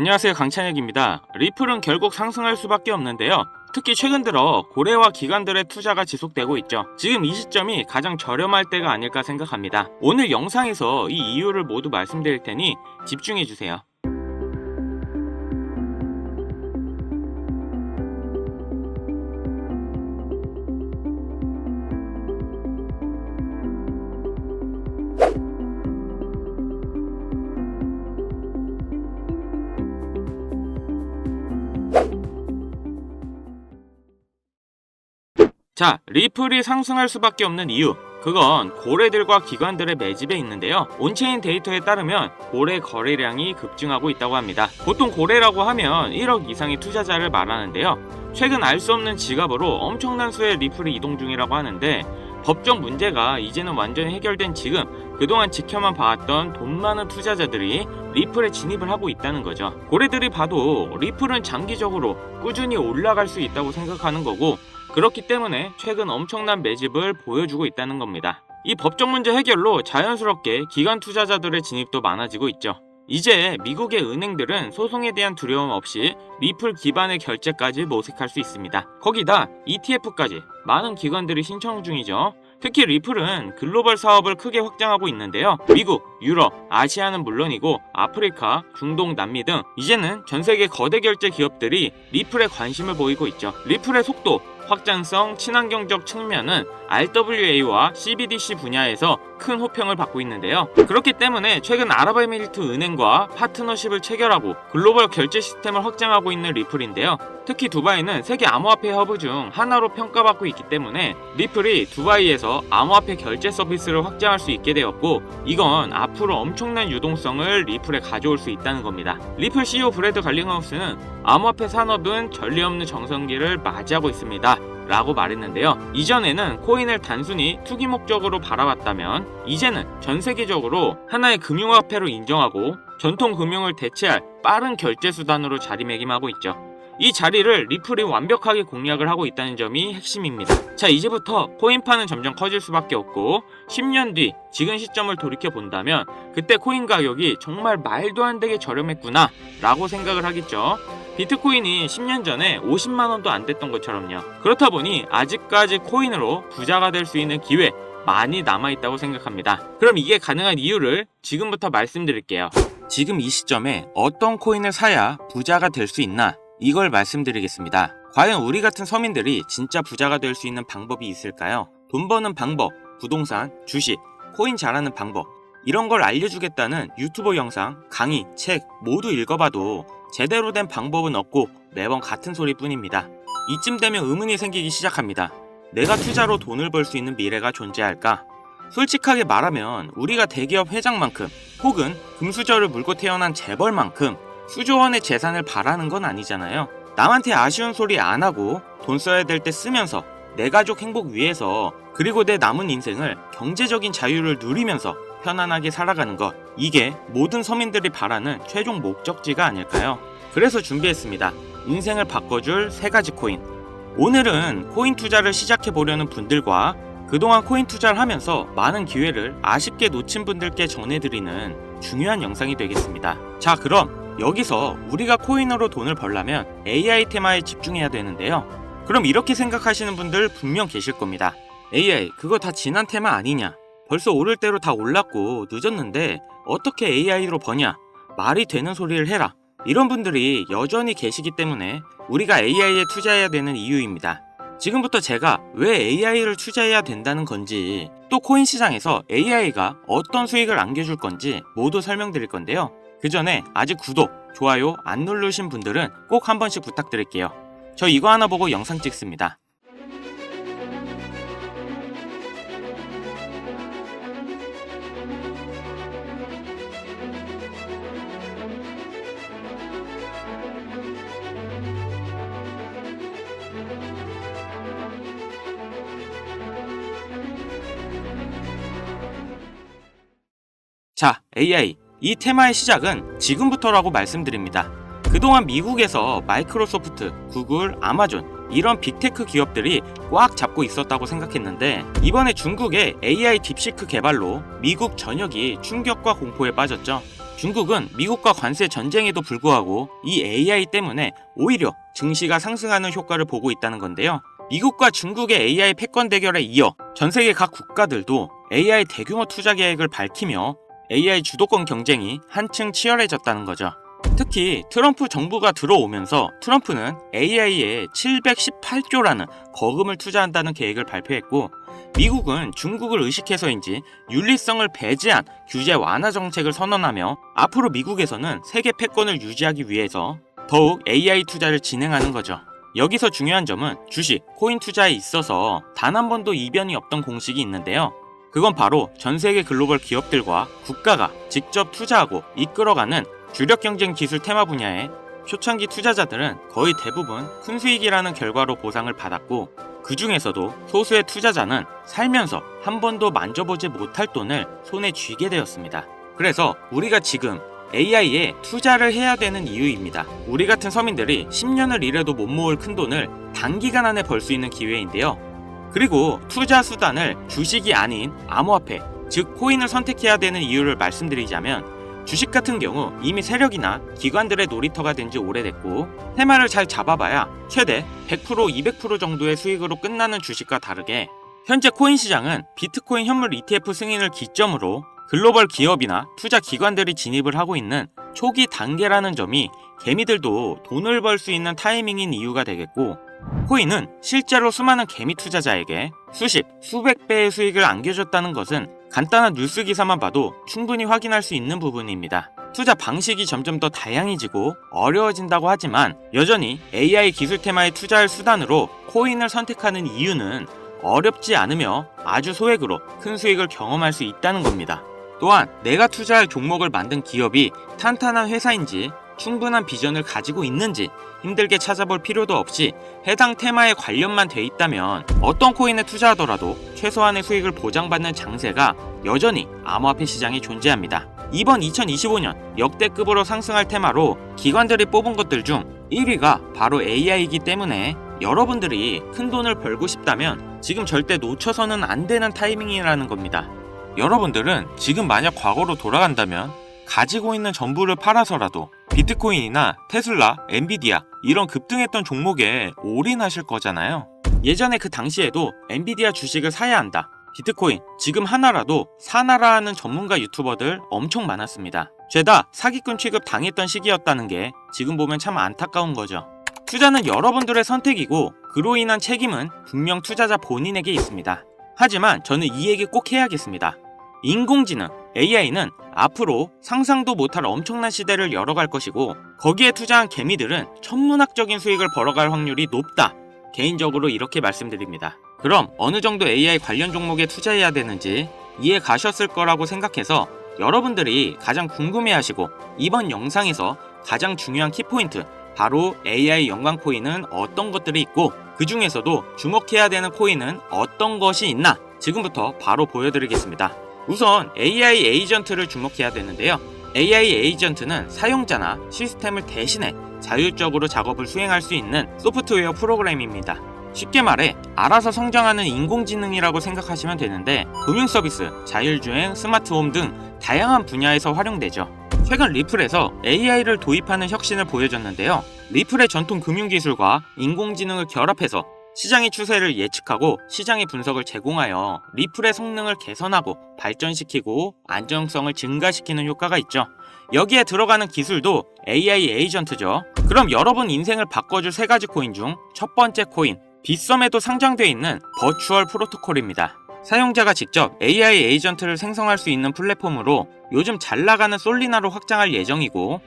안녕하세요 강찬혁입니다. 리플은 결국 상승할 수밖에 없는데요. 특히 최근 들어 고래와 기관들의 투자가 지속되고 있죠. 지금 이 시점이 가장 저렴할 때가 아닐까 생각합니다. 오늘 영상에서 이 이유를 모두 말씀드릴 테니 집중해주세요. 자, 리플이 상승할 수밖에 없는 이유. 그건 고래들과 기관들의 매집에 있는데요. 온체인 데이터에 따르면 고래 거래량이 급증하고 있다고 합니다. 보통 고래라고 하면 1억 이상의 투자자를 말하는데요. 최근 알 수 없는 지갑으로 엄청난 수의 리플이 이동 중이라고 하는데 법적 문제가 이제는 완전히 해결된 지금 그동안 지켜만 봐왔던 돈 많은 투자자들이 리플에 진입을 하고 있다는 거죠. 고래들이 봐도 리플은 장기적으로 꾸준히 올라갈 수 있다고 생각하는 거고 그렇기 때문에 최근 엄청난 매집을 보여주고 있다는 겁니다. 이 법적 문제 해결로 자연스럽게 기관 투자자들의 진입도 많아지고 있죠. 이제 미국의 은행들은 소송에 대한 두려움 없이 리플 기반의 결제까지 모색할 수 있습니다. 거기다 ETF까지 많은 기관들이 신청 중이죠. 특히 리플은 글로벌 사업을 크게 확장하고 있는데요. 미국, 유럽, 아시아는 물론이고 아프리카, 중동, 남미 등 이제는 전 세계 거대 결제 기업들이 리플에 관심을 보이고 있죠. 리플의 속도, 확장성, 친환경적 측면은 RWA와 CBDC 분야에서 큰 호평을 받고 있는데요. 그렇기 때문에 최근 아랍에미리트 은행과 파트너십을 체결하고 글로벌 결제 시스템을 확장하고 있는 리플인데요. 특히 두바이는 세계 암호화폐 허브 중 하나로 평가받고 있기 때문에 리플이 두바이에서 암호화폐 결제 서비스를 확장할 수 있게 되었고 이건 앞으로 엄청난 유동성을 리플에 가져올 수 있다는 겁니다. 리플 CEO 브래드 갈링하우스는 암호화폐 산업은 전례 없는 정성기를 맞이하고 있습니다. 라고 말했는데요. 이전에는 코인을 단순히 투기 목적으로 바라봤다면 이제는 전 세계적으로 하나의 금융화폐로 인정하고 전통 금융을 대체할 빠른 결제 수단으로 자리매김하고 있죠. 이 자리를 리플이 완벽하게 공략을 하고 있다는 점이 핵심입니다. 자, 이제부터 코인파는 점점 커질 수밖에 없고 10년 뒤 지금 시점을 돌이켜 본다면 그때 코인 가격이 정말 말도 안 되게 저렴했구나 라고 생각을 하겠죠. 비트코인이 10년 전에 50만 원도 안 됐던 것처럼요. 그렇다 보니 아직까지 코인으로 부자가 될 수 있는 기회 많이 남아 있다고 생각합니다. 그럼 이게 가능한 이유를 지금부터 말씀드릴게요. 지금 이 시점에 어떤 코인을 사야 부자가 될 수 있나 이걸 말씀드리겠습니다. 과연 우리 같은 서민들이 진짜 부자가 될 수 있는 방법이 있을까요? 돈 버는 방법, 부동산, 주식, 코인 잘하는 방법 이런 걸 알려주겠다는 유튜버 영상, 강의, 책 모두 읽어봐도 제대로 된 방법은 없고 매번 같은 소리뿐입니다. 이쯤 되면 의문이 생기기 시작합니다. 내가 투자로 돈을 벌 수 있는 미래가 존재할까? 솔직하게 말하면 우리가 대기업 회장만큼 혹은 금수저를 물고 태어난 재벌만큼 수조원의 재산을 바라는 건 아니잖아요. 남한테 아쉬운 소리 안 하고 돈 써야 될 때 쓰면서 내 가족 행복 위해서 그리고 내 남은 인생을 경제적인 자유를 누리면서 편안하게 살아가는 것. 이게 모든 서민들이 바라는 최종 목적지가 아닐까요? 그래서 준비했습니다. 인생을 바꿔줄 세 가지 코인. 오늘은 코인 투자를 시작해 보려는 분들과 그동안 코인 투자를 하면서 많은 기회를 아쉽게 놓친 분들께 전해드리는 중요한 영상이 되겠습니다. 자, 그럼 여기서 우리가 코인으로 돈을 벌려면 AI 테마에 집중해야 되는데요. 그럼 이렇게 생각하시는 분들 분명 계실 겁니다. AI, 그거 다 지난 테마 아니냐? 벌써 오를 대로 다 올랐고 늦었는데 어떻게 AI로 버냐? 말이 되는 소리를 해라. 이런 분들이 여전히 계시기 때문에 우리가 AI에 투자해야 되는 이유입니다. 지금부터 제가 왜 AI를 투자해야 된다는 건지 또 코인 시장에서 AI가 어떤 수익을 안겨줄 건지 모두 설명드릴 건데요. 그 전에 아직 구독, 좋아요 안 누르신 분들은 꼭 한 번씩 부탁드릴게요. 저 이거 하나 보고 영상 찍습니다. 자, AI. 이 테마의 시작은 지금부터라고 말씀드립니다. 그동안 미국에서 마이크로소프트, 구글, 아마존 이런 빅테크 기업들이 꽉 잡고 있었다고 생각했는데 이번에 중국의 AI 딥시크 개발로 미국 전역이 충격과 공포에 빠졌죠. 중국은 미국과 관세 전쟁에도 불구하고 이 AI 때문에 오히려 증시가 상승하는 효과를 보고 있다는 건데요. 미국과 중국의 AI 패권 대결에 이어 전 세계 각 국가들도 AI 대규모 투자 계획을 밝히며 AI 주도권 경쟁이 한층 치열해졌다는 거죠. 특히 트럼프 정부가 들어오면서 트럼프는 AI에 718조라는 거금을 투자한다는 계획을 발표했고 미국은 중국을 의식해서인지 윤리성을 배제한 규제 완화 정책을 선언하며 앞으로 미국에서는 세계 패권을 유지하기 위해서 더욱 AI 투자를 진행하는 거죠. 여기서 중요한 점은 주식, 코인 투자에 있어서 단 한 번도 이변이 없던 공식이 있는데요. 그건 바로 전 세계 글로벌 기업들과 국가가 직접 투자하고 이끌어가는 주력 경쟁 기술 테마 분야에 초창기 투자자들은 거의 대부분 큰 수익이라는 결과로 보상을 받았고 그 중에서도 소수의 투자자는 살면서 한 번도 만져보지 못할 돈을 손에 쥐게 되었습니다. 그래서 우리가 지금 AI에 투자를 해야 되는 이유입니다. 우리 같은 서민들이 10년을 일해도 못 모을 큰 돈을 단기간 안에 벌 수 있는 기회인데요. 그리고 투자 수단을 주식이 아닌 암호화폐, 즉 코인을 선택해야 되는 이유를 말씀드리자면 주식 같은 경우 이미 세력이나 기관들의 놀이터가 된 지 오래됐고 테마를 잘 잡아봐야 최대 100% 200% 정도의 수익으로 끝나는 주식과 다르게 현재 코인 시장은 비트코인 현물 ETF 승인을 기점으로 글로벌 기업이나 투자 기관들이 진입을 하고 있는 초기 단계라는 점이 개미들도 돈을 벌 수 있는 타이밍인 이유가 되겠고 코인은 실제로 수많은 개미 투자자에게 수십, 수백 배의 수익을 안겨줬다는 것은 간단한 뉴스 기사만 봐도 충분히 확인할 수 있는 부분입니다. 투자 방식이 점점 더 다양해지고 어려워진다고 하지만 여전히 AI 기술 테마에 투자할 수단으로 코인을 선택하는 이유는 어렵지 않으며 아주 소액으로 큰 수익을 경험할 수 있다는 겁니다. 또한 내가 투자할 종목을 만든 기업이 탄탄한 회사인지 충분한 비전을 가지고 있는지 힘들게 찾아볼 필요도 없이 해당 테마에 관련만 돼 있다면 어떤 코인에 투자하더라도 최소한의 수익을 보장받는 장세가 여전히 암호화폐 시장에 존재합니다. 이번 2025년 역대급으로 상승할 테마로 기관들이 뽑은 것들 중 1위가 바로 AI이기 때문에 여러분들이 큰 돈을 벌고 싶다면 지금 절대 놓쳐서는 안 되는 타이밍이라는 겁니다. 여러분들은 지금 만약 과거로 돌아간다면 가지고 있는 전부를 팔아서라도 비트코인이나 테슬라, 엔비디아 이런 급등했던 종목에 올인하실 거잖아요. 예전에 그 당시에도 엔비디아 주식을 사야 한다. 비트코인 지금 하나라도 사나라 하는 전문가 유튜버들 엄청 많았습니다. 죄다 사기꾼 취급 당했던 시기였다는 게 지금 보면 참 안타까운 거죠. 투자는 여러분들의 선택이고 그로 인한 책임은 분명 투자자 본인에게 있습니다. 하지만 저는 이 얘기 꼭 해야겠습니다. 인공지능, AI는 앞으로 상상도 못할 엄청난 시대를 열어갈 것이고 거기에 투자한 개미들은 천문학적인 수익을 벌어갈 확률이 높다. 개인적으로 이렇게 말씀드립니다. 그럼 어느 정도 AI 관련 종목에 투자해야 되는지 이해 가셨을 거라고 생각해서 여러분들이 가장 궁금해하시고 이번 영상에서 가장 중요한 키포인트 바로 AI 연관 코인은 어떤 것들이 있고 그 중에서도 주목해야 되는 코인은 어떤 것이 있나 지금부터 바로 보여드리겠습니다. 우선 AI 에이전트를 주목해야 되는데요. AI 에이전트는 사용자나 시스템을 대신해 자율적으로 작업을 수행할 수 있는 소프트웨어 프로그램입니다. 쉽게 말해 알아서 성장하는 인공지능이라고 생각하시면 되는데 금융 서비스, 자율주행, 스마트홈 등 다양한 분야에서 활용되죠. 최근 리플에서 AI를 도입하는 혁신을 보여줬는데요. 리플의 전통 금융 기술과 인공지능을 결합해서 시장의 추세를 예측하고 시장의 분석을 제공하여 리플의 성능을 개선하고 발전시키고 안정성을 증가시키는 효과가 있죠. 여기에 들어가는 기술도 AI 에이전트죠. 그럼 여러분 인생을 바꿔줄 세 가지 코인 중 첫 번째 코인, 빗썸에도 상장되어 있는 버추얼 프로토콜입니다. 사용자가 직접 AI 에이전트를 생성할 수 있는 플랫폼으로 요즘 잘 나가는 솔리나로 확장할 예정이고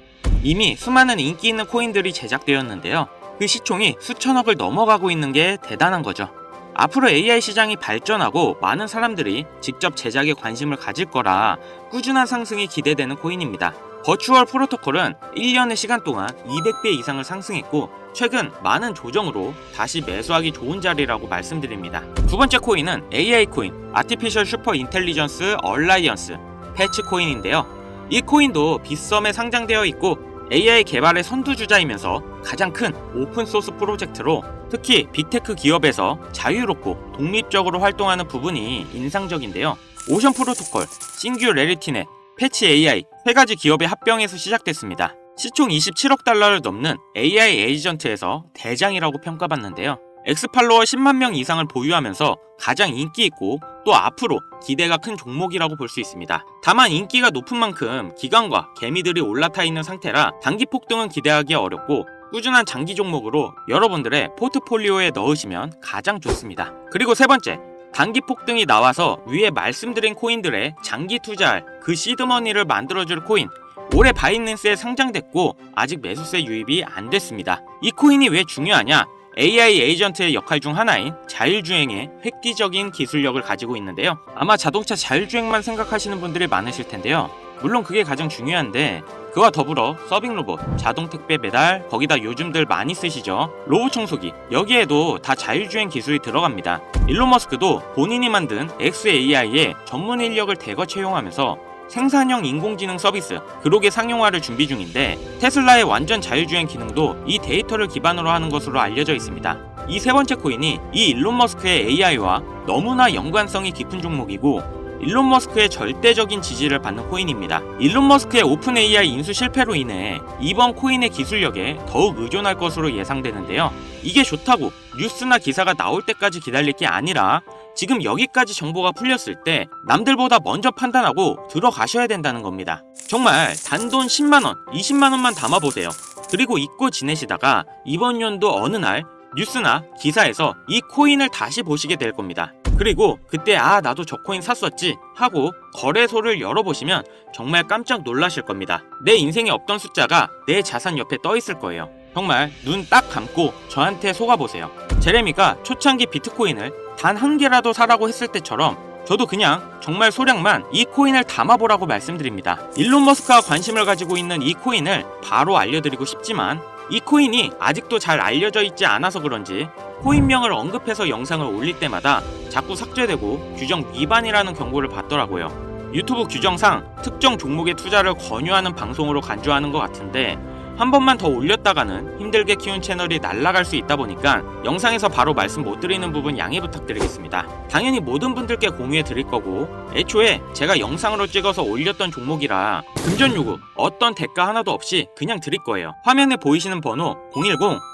이미 수많은 인기 있는 코인들이 제작되었는데요. 그 시총이 수천억을 넘어가고 있는 게 대단한 거죠. 앞으로 AI 시장이 발전하고 많은 사람들이 직접 제작에 관심을 가질 거라 꾸준한 상승이 기대되는 코인입니다. 버추얼 프로토콜은 1년의 시간 동안 200배 이상을 상승했고 최근 많은 조정으로 다시 매수하기 좋은 자리라고 말씀드립니다. 두 번째 코인은 AI 코인, 아티피셜 슈퍼 인텔리전스 얼라이언스 패치 코인인데요. 이 코인도 빗썸에 상장되어 있고 AI 개발의 선두주자이면서 가장 큰 오픈소스 프로젝트로 특히 빅테크 기업에서 자유롭고 독립적으로 활동하는 부분이 인상적인데요. 오션 프로토콜, 싱규레리티넷, 패치 AI 세 가지 기업의 합병에서 시작됐습니다. 시총 27억 달러를 넘는 AI 에이전트에서 대장이라고 평가받는데요. 엑스팔로워 10만 명 이상을 보유하면서 가장 인기 있고 또 앞으로 기대가 큰 종목이라고 볼 수 있습니다. 다만 인기가 높은 만큼 기관과 개미들이 올라타 있는 상태라 단기 폭등은 기대하기 어렵고 꾸준한 장기 종목으로 여러분들의 포트폴리오에 넣으시면 가장 좋습니다. 그리고 세 번째, 단기 폭등이 나와서 위에 말씀드린 코인들의 장기 투자할 그 시드머니를 만들어줄 코인 올해 바이낸스에 상장됐고 아직 매수세 유입이 안 됐습니다. 이 코인이 왜 중요하냐? AI 에이전트의 역할 중 하나인 자율주행의 획기적인 기술력을 가지고 있는데요. 아마 자동차 자율주행만 생각하시는 분들이 많으실 텐데요. 물론 그게 가장 중요한데 그와 더불어 서빙 로봇, 자동 택배 배달, 거기다 요즘들 많이 쓰시죠. 로봇 청소기, 여기에도 다 자율주행 기술이 들어갑니다. 일론 머스크도 본인이 만든 XAI에 전문 인력을 대거 채용하면서 생산형 인공지능 서비스 그록의 상용화를 준비 중인데 테슬라의 완전 자율주행 기능도 이 데이터를 기반으로 하는 것으로 알려져 있습니다. 이 세 번째 코인이 이 일론 머스크의 AI와 너무나 연관성이 깊은 종목이고 일론 머스크의 절대적인 지지를 받는 코인입니다. 일론 머스크의 오픈 AI 인수 실패로 인해 이번 코인의 기술력에 더욱 의존할 것으로 예상되는데요. 이게 좋다고 뉴스나 기사가 나올 때까지 기다릴 게 아니라 지금 여기까지 정보가 풀렸을 때 남들보다 먼저 판단하고 들어가셔야 된다는 겁니다. 정말 단돈 10만원, 20만원만 담아보세요. 그리고 잊고 지내시다가 이번 연도 어느 날 뉴스나 기사에서 이 코인을 다시 보시게 될 겁니다. 그리고 그때 아 나도 저 코인 샀었지 하고 거래소를 열어보시면 정말 깜짝 놀라실 겁니다. 내 인생에 없던 숫자가 내 자산 옆에 떠 있을 거예요. 정말 눈 딱 감고 저한테 속아보세요. 제레미가 초창기 비트코인을 단 한 개라도 사라고 했을 때처럼 저도 그냥 정말 소량만 이 코인을 담아보라고 말씀드립니다. 일론 머스크가 관심을 가지고 있는 이 코인을 바로 알려드리고 싶지만 이 코인이 아직도 잘 알려져 있지 않아서 그런지 코인명을 언급해서 영상을 올릴 때마다 자꾸 삭제되고 규정 위반이라는 경고를 받더라고요. 유튜브 규정상 특정 종목의 투자를 권유하는 방송으로 간주하는 것 같은데 한 번만 더 올렸다가는 힘들게 키운 채널이 날아갈 수 있다 보니까 영상에서 바로 말씀 못 드리는 부분 양해 부탁드리겠습니다. 당연히 모든 분들께 공유해 드릴 거고 애초에 제가 영상으로 찍어서 올렸던 종목이라 금전 요구 어떤 대가 하나도 없이 그냥 드릴 거예요. 화면에 보이시는 번호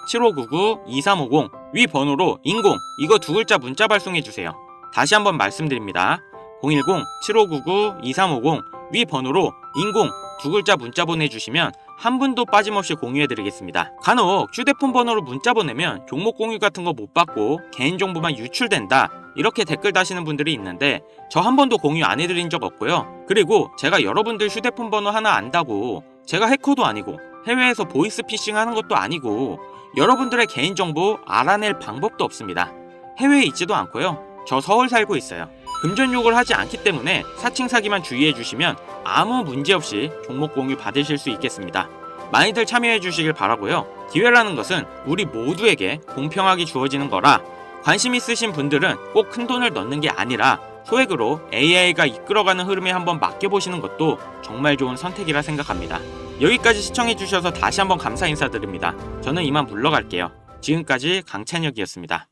010-7599-2350 위 번호로 인공 이거 두 글자 문자 발송해 주세요. 다시 한번 말씀드립니다. 010-7599-2350 위 번호로 인공 두 글자 문자 보내주시면 한 분도 빠짐없이 공유해드리겠습니다. 간혹 휴대폰 번호로 문자 보내면 종목 공유 같은 거 못 받고 개인정보만 유출된다 이렇게 댓글 다시는 분들이 있는데 저 한 번도 공유 안 해드린 적 없고요. 그리고 제가 여러분들 휴대폰 번호 하나 안다고 제가 해커도 아니고 해외에서 보이스 피싱 하는 것도 아니고 여러분들의 개인정보 알아낼 방법도 없습니다. 해외에 있지도 않고요. 저 서울 살고 있어요. 금전 욕을 하지 않기 때문에 사칭 사기만 주의해 주시면 아무 문제 없이 종목 공유 받으실 수 있겠습니다. 많이들 참여해 주시길 바라고요. 기회라는 것은 우리 모두에게 공평하게 주어지는 거라 관심 있으신 분들은 꼭 큰 돈을 넣는 게 아니라 소액으로 AI가 이끌어가는 흐름에 한번 맡겨보시는 것도 정말 좋은 선택이라 생각합니다. 여기까지 시청해 주셔서 다시 한번 감사 인사드립니다. 저는 이만 물러갈게요. 지금까지 강찬혁이었습니다.